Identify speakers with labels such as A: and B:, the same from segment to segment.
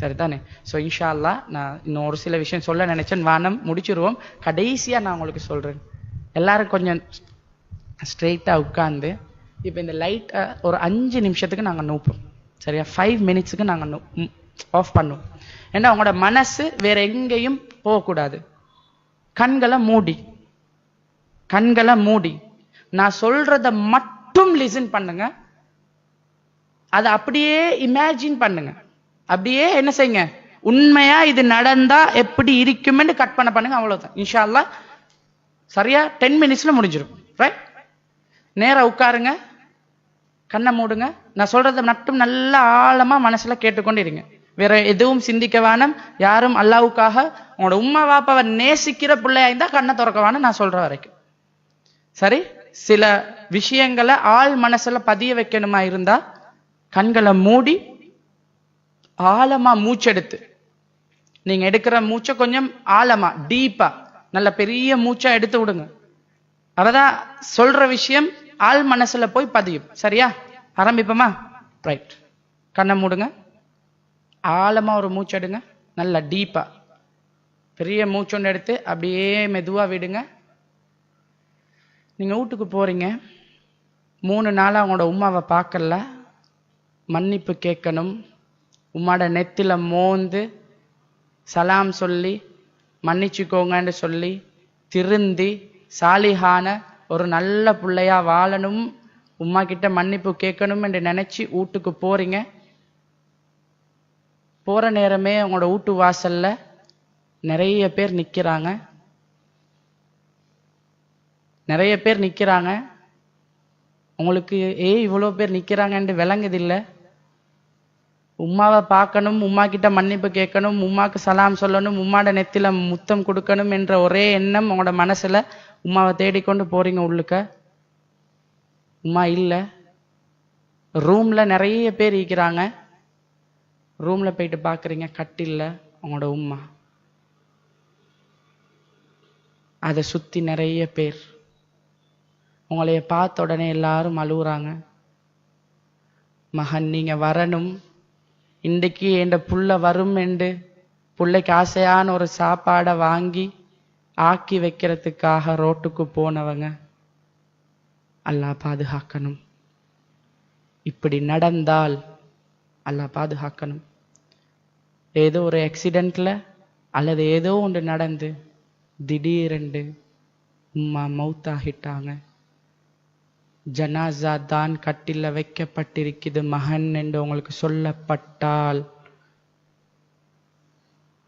A: சரிதானே? ஸோ இன்ஷா அல்லாஹ் நான் இன்னும் ஒரு சில விஷயம் சொல்ல நினைச்சேன். வானம் முடிச்சிருவோம். கடைசியாக நான் உங்களுக்கு சொல்கிறேன் எல்லாரும் கொஞ்சம் ஸ்ட்ரெயிட்டாக உட்காந்து இப்போ இந்த லைட்டை ஒரு அஞ்சு நிமிஷத்துக்கு நாங்கள் நூப்போம். சரியா? ஃபைவ் மினிட்ஸுக்கு நாங்கள் ஆஃப் பண்ணுவோம். ஏன்னா உங்களோட மனசு வேற எங்கேயும் போகக்கூடாது. கண்களை மூடி. கண்களை மூடி. நான் சொல்றத மட்டும் லிசன் பண்ணுங்க. அதை அப்படியே இமேஜின் பண்ணுங்க. அப்படியே என்ன செய்யுங்க? உண்மையா இது நடந்தா எப்படி இருக்குமென்னு கற்பனை பண்ணுங்க அவ்வளவுதான். இன்ஷா அல்லாஹ் சரியா டென் மினிட்ஸ்ல முடிஞ்சிடும் ரைட் நேரா உட்காருங்க. கண்ணை மூடுங்க. நான் சொல்றதை மட்டும் நல்ல ஆழமா மனசுல கேட்டுக்கொண்டு இருங்க வேற எதுவும் சிந்திக்க வேணாம். யாரும் அல்லாவுக்காக உங்களோட உம்மா வாப்பாவை நேசிக்கிற பிள்ளையா இருந்தா கண்ணை திறக்க வேணாம் நான் சொல்ற வரைக்கும். சரி? சில விஷயங்களை ஆள் மனசுல பதிய வைக்கணுமா இருந்தா கண்களை மூடி ஆழமா மூச்செடுத்து. நீங்க எடுக்கிற மூச்சை கொஞ்சம் ஆழமா டீப்பா நல்ல பெரிய மூச்சா எடுத்து விடுங்க. அவதான் சொல்ற விஷயம் ஆள் மனசுல போய் பதியும். சரியா? ஆரம்பிப்போமா? ரைட் கண்ணை மூடுங்க. ஆழமா ஒரு மூச்சு எடுங்க. நல்லா டீப்பா பெரிய மூச்சொன்று எடுத்து அப்படியே மெதுவா விடுங்க. நீங்க வீட்டுக்கு போறீங்க. மூணு நாளா அவங்களோட உமாவை பார்க்கல. மன்னிப்பு கேட்கணும். உம்மோட நெத்தில மோந்து சலாம் சொல்லி மன்னிச்சுக்கோங்கன்னு சொல்லி திருந்தி சாலிஹான ஒரு நல்ல பிள்ளையா வாழணும். உம்மா கிட்ட மன்னிப்பு கேட்கணும் என்று நினைச்சு வீட்டுக்கு போறீங்க. போற நேரமே உங்களோட வீட்டு வாசல்ல நிறைய பேர் நிக்கிறாங்க. நிறைய பேர் நிக்கிறாங்க. உங்களுக்கு ஏ இவ்வளோ பேர் நிற்கிறாங்கன்ட்டு விளங்குதில்லை? உம்மாவை பார்க்கணும் உம்மா கிட்ட மன்னிப்பு கேட்கணும் உம்மாக்கு சலாம் சொல்லணும் உம்மாட நெத்தில முத்தம் கொடுக்கணும் என்ற ஒரே எண்ணம் உங்களோட மனசுல உம்மாவை தேடிக்கொண்டு போறீங்க உள்ளுக்க. உம்மா இல்ல. ரூம்ல நிறைய பேர் இருக்கிறாங்க. ரூம்ல போயிட்டு பாக்குறீங்க கட்டில்ல உங்களோட உம்மா. அதை சுத்தி நிறைய பேர். உங்களைய பார்த்த உடனே எல்லாரும் அழுகுறாங்க மகன் நீங்க வரணும். இன்றைக்கு என் புள்ள வரும் என்று பிள்ளைக்கு ஆசையான ஒரு சாப்பாடை வாங்கி ஆக்கி வைக்கிறதுக்காக ரோட்டுக்கு போனவங்க அல்லா பாதுகாக்கணும். இப்படி நடந்தால் அல்லா பாதுகாக்கணும். ஏதோ ஒரு ஆக்சிடென்ட்ல அல்லது ஏதோ ஒன்று நடந்து திடீரென்று உம்மா மவுத்தாகிட்டாங்க ஜனாசா தான் கட்டில வைக்கப்பட்டிருக்குது. மகன் என்று உங்களுக்கு சொல்லப்பட்டால்.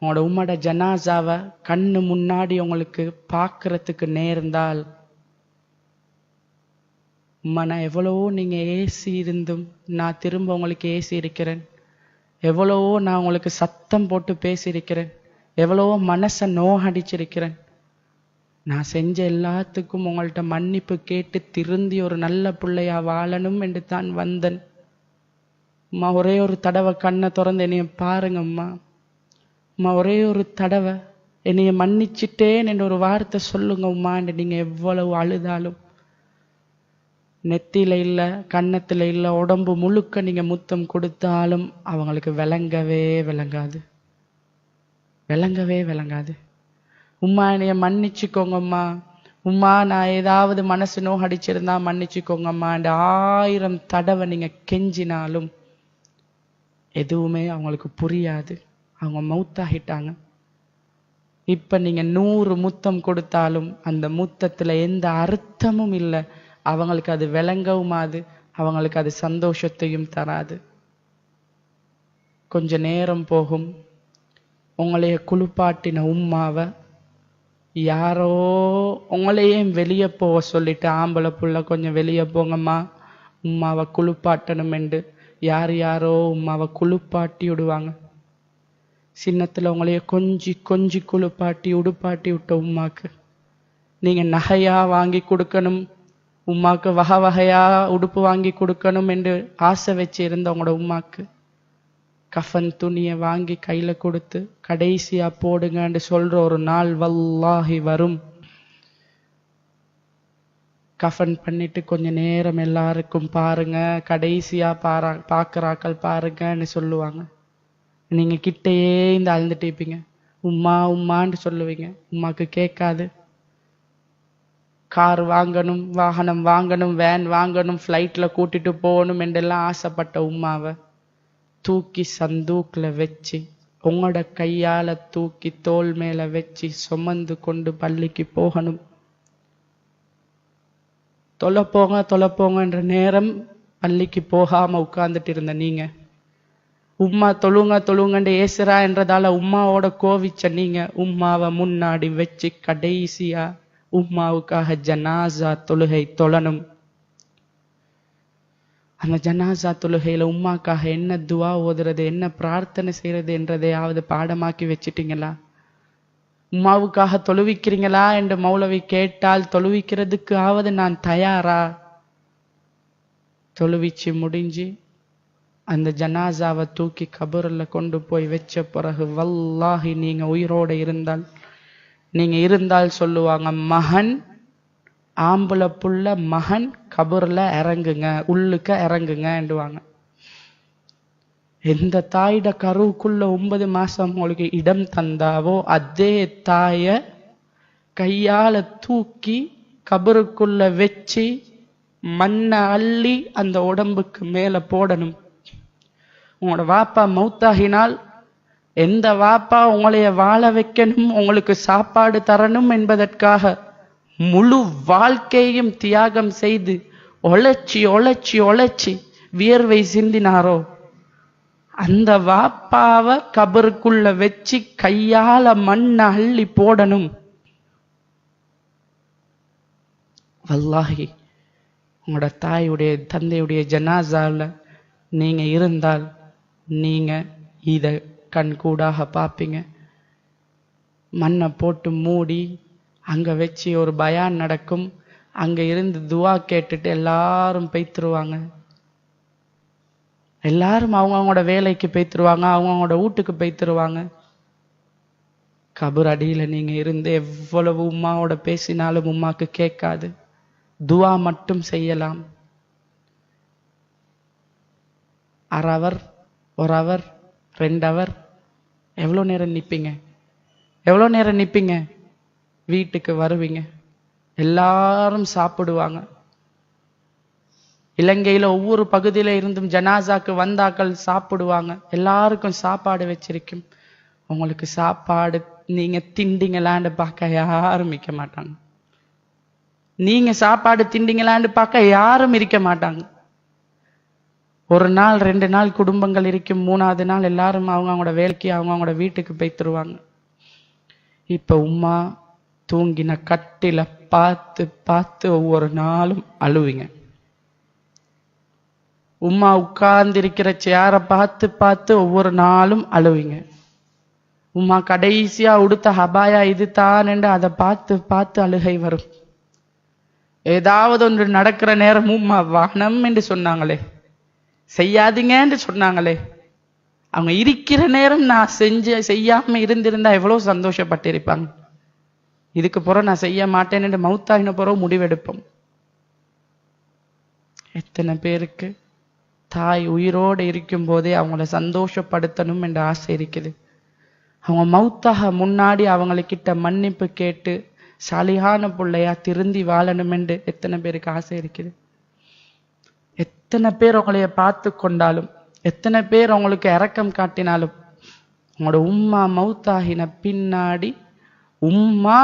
A: உங்களோட உம்மோட ஜனாசாவை கண்ணு முன்னாடி உங்களுக்கு பார்க்கறதுக்கு நேர்ந்தால் உம்மா எவ்வளவோ நீங்க ஏசி இருந்தும் நான் திரும்ப உங்களுக்கு ஏசி இருக்கிறேன். எவ்வளவோ நான் உங்களுக்கு சத்தம் போட்டு பேசியிருக்கிறேன். எவ்வளவோ மனசை நோகடிச்சிருக்கிறேன். நான் செஞ்ச எல்லாத்துக்கும் உங்கள்ட்ட மன்னிப்பு கேட்டு திருந்தி ஒரு நல்ல பிள்ளையா வாழணும் என்று தான் வந்தேன். அம்மா ஒரே ஒரு தடவை கண்ணை திறந்து என்னைய பாருங்கம்மா. அம்மா ஒரே ஒரு தடவை என்னைய மன்னிச்சிட்டேன் என்ற ஒரு வார்த்தை சொல்லுங்கம்மா என்று நீங்க எவ்வளவு அழுதாலும். நெத்தியில இல்லை கன்னத்தில் இல்லை உடம்பு முழுக்க நீங்க முத்தம் கொடுத்தாலும் அவங்களுக்கு விளங்கவே விளங்காது. விளங்கவே விளங்காது. உம்மா என்னைய மன்னிச்சுக்கோங்கம்மா. உம்மா நான் ஏதாவது மனசு நோகடிச்சிருந்தா மன்னிச்சுக்கோங்கம்மா. இந்த ஆயிரம் தடவை நீங்க கெஞ்சினாலும் எதுவுமே அவங்களுக்கு புரியாது. அவங்க மௌத்தாகிட்டாங்க இப்ப நீங்க நூறு முத்தம் கொடுத்தாலும் அந்த முத்தத்துல எந்த அர்த்தமும் இல்லை. அவங்களுக்கு அது விளங்கவுமாது. அவங்களுக்கு அது சந்தோஷத்தையும் தராது. கொஞ்ச நேரம் போகும். உங்களைய குளிப்பாட்டின உம்மாவை யாரோ உங்களையே வெளியே போக சொல்லிட்டு ஆம்பளை புள்ள கொஞ்சம் வெளியே போங்கம்மா. உம்மாவை குளிப்பாட்டணும் என்று. யார் யாரோ உம்மாவை குளிப்பாட்டி விடுவாங்க. சின்னத்தில் உங்களைய கொஞ்சி கொஞ்சி குளிப்பாட்டி உடுப்பாட்டி விட்ட உம்மாக்கு. நீங்கள் நகையாக வாங்கி கொடுக்கணும். உம்மாக்கு வகை வகையாக உடுப்பு வாங்கி கொடுக்கணும் என்று ஆசை வச்சு இருந்த உங்களோட உம்மாக்கு. கஃன் துணியை வாங்கி கையில் கொடுத்து கடைசியாக போடுங்கன்னு சொல்கிற ஒரு நாள் வல்லாகி வரும். கஃன் பண்ணிட்டு கொஞ்ச நேரம் எல்லாருக்கும் பாருங்க கடைசியாக பாரா பார்க்குறாக்கள் பாருங்கன்னு சொல்லுவாங்க. நீங்கள் கிட்டேயே இந்த அழுந்துட்டு இருப்பீங்க. உம்மா உம்மான்னு சொல்லுவீங்க. உமாக்கு கேட்காது. கார் வாங்கணும் வாகனம் வாங்கணும் வேன் வாங்கணும் ஃப்ளைட்டில் கூட்டிட்டு போகணும் என்றெல்லாம் ஆசைப்பட்ட உம்மாவை. தூக்கி சந்தூக்கில் வச்சு உங்களோட கையால் தூக்கி தோல் மேலே வச்சு சுமந்து கொண்டு பள்ளிக்கு போகணும். தொலை போங்க நேரம் பள்ளிக்கு போகாம உட்கார்ந்துட்டு இருந்த நீங்க. உம்மா தொழுங்க தொழுங்கண்டு ஏசுறா என்றதால உம்மாவோட கோவிச்ச நீங்க உம்மாவை முன்னாடி வச்சு கடைசியா உம்மாவுக்காக ஜனாசா தொழுகை தொழணும். அந்த ஜனாசா தொழுகையில உம்மாக்காக என்ன துவா ஓதுறது என்ன பிரார்த்தனை செய்யறது என்றதையாவது பாடமாக்கி வச்சிட்டீங்களா? உம்மாவுக்காக தொழுவிக்கிறீங்களா என்று மௌலவி கேட்டால் தொழுவிக்கிறதுக்கு ஆவது நான் தயாரா? தொழுவிச்சு முடிஞ்சு அந்த ஜனாசாவை தூக்கி கபூரில் கொண்டு போய் வச்ச பிறகு வல்லாஹி நீங்க உயிரோடு இருந்தால் நீங்க இருந்தால் சொல்லுவாங்க மகன் ஆம்பளை புள்ள மகன் கபூரில் இறங்குங்க உள்ளுக்க இறங்குங்கன்றுவாங்க எந்த தாயிட கருவுக்குள்ள ஒன்பது மாசம் உங்களுக்கு இடம் தந்தாவோ அதே தாய கையால தூக்கி கபருக்குள்ள வச்சு மண்ணை அள்ளி அந்த உடம்புக்கு மேல போடணும். உங்களோட வாப்பா மௌத்தாகினால் எந்த வாப்பா உங்களைய வாழ வைக்கணும் உங்களுக்கு சாப்பாடு தரணும் என்பதற்காக முழு வாழ்க்கையும் தியாகம் செய்து ஒழைச்சி ஒழைச்சி ஒழைச்சி வியர்வை சிந்தினாரோ? அந்த வாப்பாவை கபருக்குள்ள வச்சு கையால மண்ணை அள்ளி போடணும். வல்லாஹி உங்களோட தாயுடைய தந்தையுடைய ஜனாசாவில் நீங்க இருந்தால் நீங்க இதை கண்கூடாக பார்ப்பீங்க மண்ணை போட்டு மூடி அங்கே வச்சு ஒரு பயான் நடக்கும். அங்கே இருந்து துவா கேட்டுட்டு எல்லாரும் பெய்த்துருவாங்க. எல்லாரும் அவங்கவுங்களோட வேலைக்கு பெய்த்துருவாங்க அவங்கவுங்களோட வீட்டுக்கு பெய்த்துருவாங்க. கபர் அடியில நீங்கள் இருந்து எவ்வளவு உம்மாவோட பேசினாலும் உமாக்கு கேட்காது. துவா மட்டும் செய்யலாம். அரை அவர் ஒரு அவர் ரெண்டு அவர் எவ்வளோ நேரம் நிற்பீங்க எவ்வளோ நேரம் நிற்பீங்க வீட்டுக்கு வருவீங்க. எல்லாரும் சாப்பிடுவாங்க. இலங்கையில ஒவ்வொரு பகுதியில இருந்தும் ஜனாசாக்கு வந்தாக்கள் சாப்பிடுவாங்க. எல்லாருக்கும் சாப்பாடு வச்சிருக்கும். உங்களுக்கு சாப்பாடு நீங்க திண்டிங்களான்னு பார்க்க யாரும் இருக்க மாட்டாங்க. நீங்க சாப்பாடு திண்டிங்களான்னு பார்க்க யாரும் இருக்க மாட்டாங்க. ஒரு நாள் ரெண்டு நாள் குடும்பங்கள் இருக்கும். மூணாவது நாள் எல்லாரும் அவங்க அவங்களோட வேலைக்கு அவங்க அவங்களோட வீட்டுக்கு போய் தருவாங்க. இப்போ உம்மா தூங்கின கட்டில பார்த்து பார்த்து ஒவ்வொரு நாளும் அழுவிங்க. உம்மா உட்கார்ந்திருக்கிற சேரை பார்த்து பார்த்து ஒவ்வொரு நாளும் அழுவிங்க. உம்மா கடைசியா உடுத்த ஹபாயா இது தான் அதை பார்த்து பார்த்து அழுகை வரும். ஏதாவது ஒன்று நடக்கிற நேரம் உம்மா வானம் என்று சொன்னாங்களே. செய்யாதீங்கன்னு சொன்னாங்களே. அவங்க இருக்கிற நேரம் நான் செஞ்ச செய்யாம இருந்திருந்தா எவ்வளவு சந்தோஷப்பட்டிருப்பாங்க. இதுக்கு பிறகு நான் செய்ய மாட்டேன்னு மவுத்தாகின பிறகு முடிவெடுப்போம். எத்தனை பேருக்கு தாய் உயிரோடு இருக்கும் போதே அவங்கள சந்தோஷப்படுத்தணும் என்ற ஆசை இருக்குது. அவங்க மவுத்தாக முன்னாடி அவங்களுக்கிட்ட மன்னிப்பு கேட்டு சாலிகான பிள்ளையா திருந்தி வாழணும் என்று எத்தனை பேருக்கு ஆசை இருக்குது? எத்தனை பேர் உங்களைய பார்த்து கொண்டாலும் எத்தனை பேர் உங்களுக்கு இரக்கம் காட்டினாலும் உங்களோட உம்மா மவுத்தாகின பின்னாடி உம்மா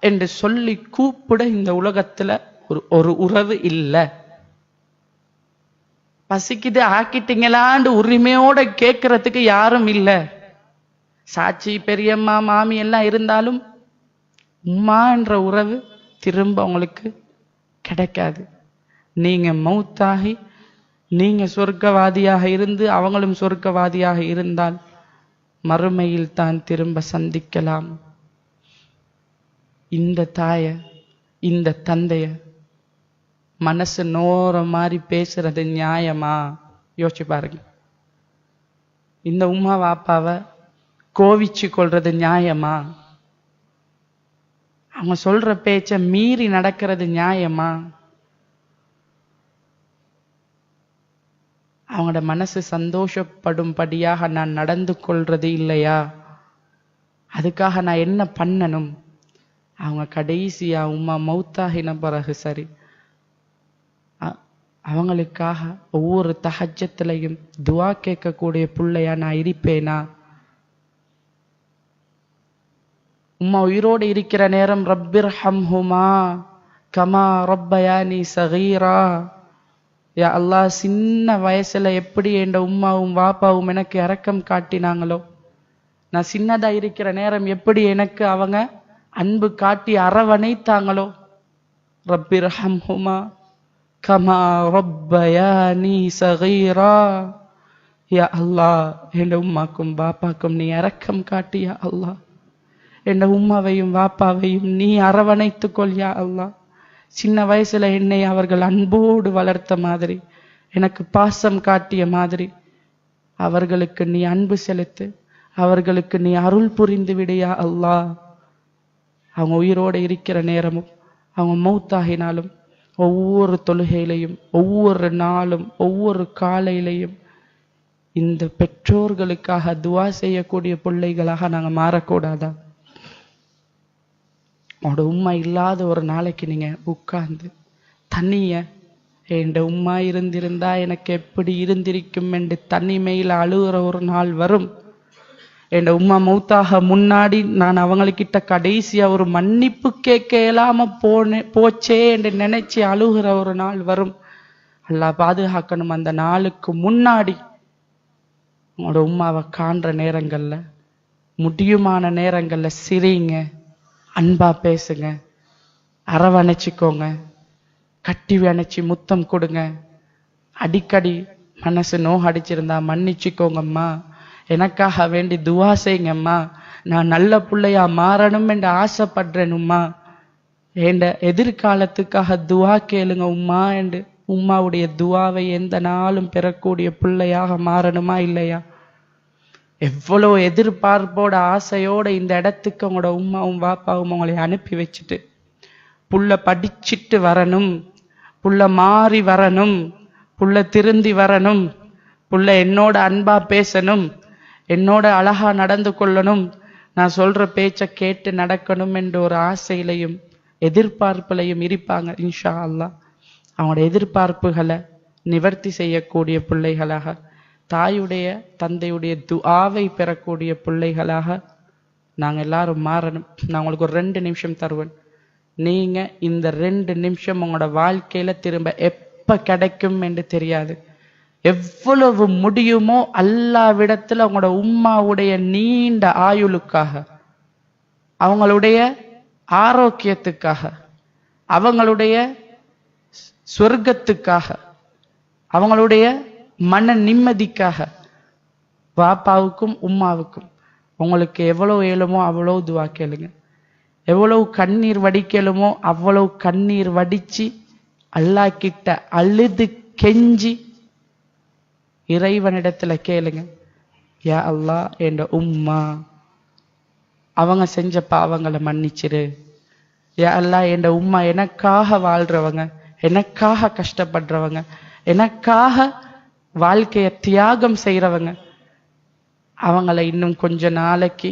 A: என்று சொல்லி கூப்பிட இந்த உலகத்துல ஒரு ஒரு உறவு இல்லை. பசிக்குது ஆக்கிட்டீங்களான்னு உரிமையோட கேட்கறதுக்கு யாரும் இல்லை. சாட்சி பெரியம்மா மாமி எல்லாம் இருந்தாலும் உம்மா என்ற உறவு திரும்ப உங்களுக்கு கிடைக்காது. நீங்க மௌத்தாகி நீங்க சொர்க்கவாதியாக இருந்து அவங்களும் சொர்க்கவாதியாக இருந்தால் மறுமையில் தான் திரும்ப சந்திக்கலாம். இந்த தாய இந்த தந்தைய மனசு நோற மாதிரி பேசுறது நியாயமா? யோசிச்சு பாருங்க. இந்த உமா வாப்பாவை கோவிச்சு கொள்றது நியாயமா? அவங்க சொல்ற பேச்ச மீறி நடக்கிறது நியாயமா? அவங்களோட மனசு சந்தோஷப்படும்படியாக நான் நடந்து கொள்றது இல்லையா? அதுக்காக நான் என்ன பண்ணணும்? அவங்க கடைசியா உமா மௌத்தாகின பிறகு சரி. அ- அவங்களுக்காக ஒவ்வொரு தகஜத்திலையும் துவா கேட்கக்கூடிய பிள்ளையா நான் இருப்பேனா? உம்மா உயிரோடு இருக்கிற நேரம் ரப்பிர் ஹம்ஹுமா கமா ரப்பயானி சகீரா. யா அல்லா சின்ன வயசுல எப்படி என் உம்மாவும் வாப்பாவும் எனக்கு இரக்கம் காட்டினாங்களோ? நான் சின்னதா இருக்கிற நேரம் எப்படி எனக்கு அவங்க அன்பு காட்டி அரவணைத்தாங்களோ? ரப்பிர் ஹம்ஹுமா கமா ரப்பயானி சகீரா. யா அல்லாஹ் என் உம்மாக்கும் பாப்பாக்கும் நீ அரக்கம் காட்டியா அல்லா அல்லாஹ். என் உம்மாவையும் வாப்பாவையும் நீ அரவணைத்துக் கொள் யா சின்ன வயசுல என்னை அவர்கள் அன்போடு வளர்த்த மாதிரி எனக்கு பாசம் காட்டிய மாதிரி அவர்களுக்கு நீ அன்பு செலுத்து அவர்களுக்கு நீ அருள் புரிந்து விடியா அல்லாஹ். அவங்க உயிரோடு இருக்கிற நேரமும் அவங்க மௌத்தாகினாலும் ஒவ்வொரு தொழுகையிலையும் ஒவ்வொரு நாளும் ஒவ்வொரு காலையிலையும் இந்த பெற்றோர்களுக்காக துவா செய்யக்கூடிய பிள்ளைகளாக நாங்கள் மாறக்கூடாதா? உங்களோட உம்மா இல்லாத ஒரு நாளைக்கு நீங்கள் உட்கார்ந்து தண்ணிய என் உம்மா இருந்திருந்தா எனக்கு எப்படி இருந்திருக்கும்? என்று தனிமையில் அழுகிற ஒரு நாள் வரும். என் உம்மா மௌத்தாக முன்னாடி நான் அவங்கக்கிட்ட கடைசியாக ஒரு மன்னிப்பு கேட்க இயலாம போனே போச்சே என்று நினைச்சு அழுகிற ஒரு நாள் வரும். அல்லா பாதுகாக்கணும் அந்த நாளுக்கு முன்னாடி. உங்களோட உமாவை காண்ற நேரங்கள்ல முடியுமான நேரங்கள்ல சிரிங்க அன்பா பேசுங்க அரவணைச்சிக்கோங்க கட்டி அணைச்சி முத்தம் கொடுங்க. அடிக்கடி மனசு நோகடிச்சிருந்தா மன்னிச்சுக்கோங்கம்மா. எனக்காக வேண்டி துவா செய்யுங்கம்மா. நான் நல்ல பிள்ளையா மாறணும் என்று ஆசைப்படுறேனும்மா. என்ற எதிர்காலத்துக்காக துவா கேளுங்க உம்மா என்று உம்மாவுடைய துவாவை எந்த நாளும் பெறக்கூடிய பிள்ளையாக மாறணுமா இல்லையா? எவ்வளோ எதிர்பார்ப்போட ஆசையோட இந்த இடத்துக்கு உங்களோட உம்மாவும் வாப்பாவும் உங்களை அனுப்பி வச்சுட்டு புள்ள படிச்சிட்டு வரணும் புள்ள மாறி வரணும் புள்ள திருந்தி வரணும் புள்ள என்னோட அன்பா பேசணும் என்னோட அழகா நடந்து கொள்ளணும். நான் சொல்ற பேச்சை கேட்டு நடக்கணும் என்ற ஒரு ஆசையிலையும் எதிர்பார்ப்புலையும் இருப்பாங்க இன்ஷா அல்லாஹ் அவங்களோட எதிர்பார்ப்புகளை நிவர்த்தி செய்யக்கூடிய பிள்ளைகளாக தாயுடைய தந்தையுடைய துஆவை பெறக்கூடிய பிள்ளைகளாக நாங்கள் எல்லாரும் மாறணும். நான் உங்களுக்கு ஒரு ரெண்டு நிமிஷம் தருவேன். நீங்கள் இந்த ரெண்டு நிமிஷம் உங்களோட வாழ்க்கையில் திரும்ப எப்போ கிடைக்கும் என்று தெரியாது. எவ்வளவு முடியுமோ அல்லாவிடத்தில் அவங்களோட உம்மாவுடைய நீண்ட ஆயுளுக்காக அவங்களுடைய ஆரோக்கியத்துக்காக அவங்களுடைய சொர்க்கத்துக்காக அவங்களுடைய மன நிம்மதிக்காக பாப்பாவுக்கும் உம்மாவுக்கும் உங்களுக்கு எவ்வளோ ஏழுமோ அவ்வளோ துவா கேளுங்க. எவ்வளவு கண்ணீர் வடிக்கலுமோ அவ்வளவு கண்ணீர் வடிச்சு அல்லாஹ் கிட்ட அழுது கெஞ்சி இறைவனிடத்துல கேளுங்க. யா அல்லா என்ற உம்மா அவங்க செஞ்ச பாவங்களை மன்னிச்சிரு. யா அல்லா என்ற உம்மா எனக்காக வாழ்றவங்க எனக்காக கஷ்டப்படுறவங்க எனக்காக வாழ்க்கையை தியாகம் செய்கிறவங்க அவங்கள இன்னும் கொஞ்ச நாளைக்கு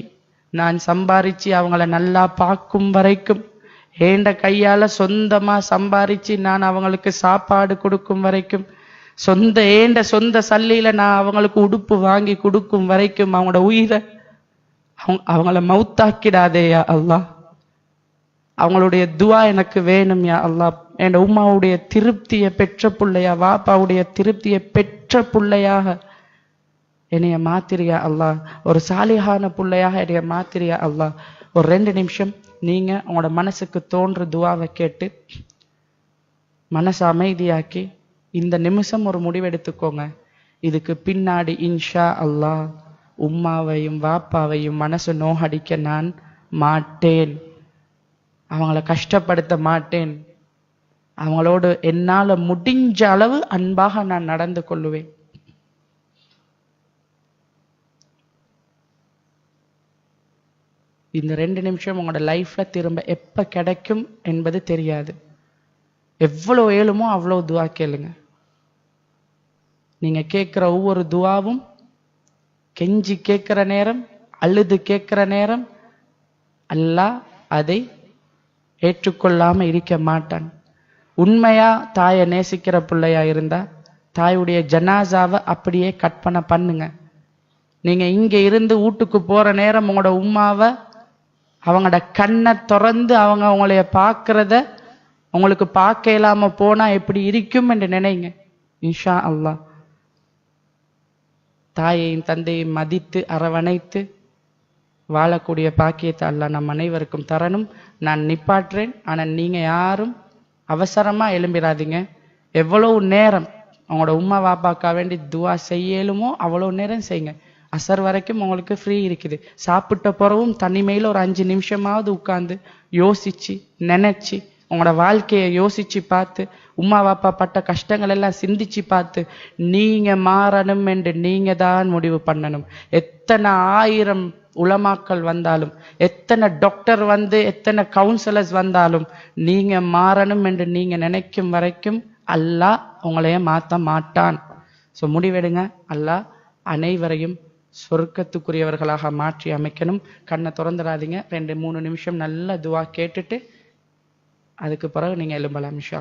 A: நான் சம்பாரிச்சு அவங்கள நல்லா பார்க்கும் வரைக்கும் ஏண்ட கையால சொந்தமா சம்பாரிச்சு நான் அவங்களுக்கு சாப்பாடு கொடுக்கும் வரைக்கும் சொந்த ஏண்ட சொந்த சல்லியில நான் அவங்களுக்கு உடுப்பு வாங்கி கொடுக்கும் வரைக்கும் அவங்களோட உயிரை அவங்க அவங்கள மவுத்தாக்கிடாதேயா அல்லாஹ். அவங்களுடைய துவா எனக்கு வேணும் யா அல்லாஹ். என் உம்மாவுடைய திருப்தியை பெற்ற புள்ளையா வாப்பாவுடைய திருப்தியை பெற்ற புள்ளையாக என்னைய மாத்திரியா அல்லாஹ். ஒரு சாலிகான புள்ளையாக என்னைய மாத்திரியா அல்லாஹ். ஒரு ரெண்டு நிமிஷம் நீங்க உங்களோட மனசுக்கு தோன்ற துவாவை கேட்டு மனசை அமைதியாக்கி இந்த நிமிஷம் ஒரு முடிவெடுத்துக்கோங்க. இதுக்கு பின்னாடி இன்ஷா அல்லாஹ் உம்மாவையும் வாப்பாவையும் மனசு நோகடிக்க நான் மாட்டேன். அவங்கள கஷ்டப்படுத்த மாட்டேன். அவங்களோடு என்னால் முடிஞ்ச அளவு அன்பாக நான் நடந்து கொள்ளுவேன். இந்த ரெண்டு நிமிஷம் உங்களோட லைஃப்ல திரும்ப எப்ப கிடைக்கும் என்பது தெரியாது. எவ்வளவு ஏழுமோ அவ்வளவு துவா கேளுங்க. நீங்க கேட்கிற ஒவ்வொரு துவாவும் கெஞ்சி கேட்கிற நேரம் அழுது கேட்கிற நேரம் அல்லாஹ் அதை ஏற்றுக்கொள்ளாம இருக்க மாட்டான். உண்மையா தாயை நேசிக்கிற பிள்ளையா இருந்தா தாயுடைய ஜனாசாவை அப்படியே கற்பனை பண்ணுங்க. நீங்க இங்க இருந்து வீட்டுக்கு போற நேரம் உங்களோட உம்மாவை அவங்களோட கண்ணை திறந்து அவங்க உங்களைய பார்க்கறத உங்களுக்கு பார்க்க இல்லாம போனா எப்படி இருக்கும் என்று நினைங்க. இன்ஷா அல்லாஹ். தாயையும் தந்தையும் மதித்து அரவணைத்து வாழக்கூடிய பாக்கியத்தை அல்ல நம் அனைவருக்கும் தரணும். நான் நிப்பாட்டுறேன். ஆனால் நீங்கள் யாரும் அவசரமாக எழும்பிடாதீங்க. எவ்வளவு நேரம் அவங்களோட உம்மா வாப்பாக்கா வேண்டி துவா செய்யலுமோ அவ்வளோ நேரம் செய்யுங்க. அசர் வரைக்கும் உங்களுக்கு ஃப்ரீ இருக்குது. சாப்பிட்ட பிறவும் தனிமையில் ஒரு அஞ்சு நிமிஷமாவது உட்காந்து யோசிச்சு நினச்சி உங்களோட வாழ்க்கையை யோசிச்சு பார்த்து உம்மா வாப்பா பட்ட கஷ்டங்கள் எல்லாம் சிந்திச்சு பார்த்து நீங்க மாறணும் என்று நீங்க தான் முடிவு பண்ணணும். எத்தனை ஆயிரம் உலமாக்கள் வந்தாலும் எத்தனை டாக்டர் வந்து எத்தனை கவுன்சிலர்ஸ் வந்தாலும் நீங்க மாறணும் என்று நீங்க நினைக்கும் வரைக்கும் அல்லாஹ் உங்களைய மாற்ற மாட்டான். ஸோ முடிவெடுங்க. அல்லாஹ் அனைவரையும் சொர்க்கத்துக்குரியவர்களாக மாற்றி அமைக்கணும். கண்ணை திறந்துடாதீங்க. ரெண்டு மூணு நிமிஷம் நல்ல துவா கேட்டுட்டு அதுக்கு பிறகு நீங்கள் எழும்பலாம் இன்ஷா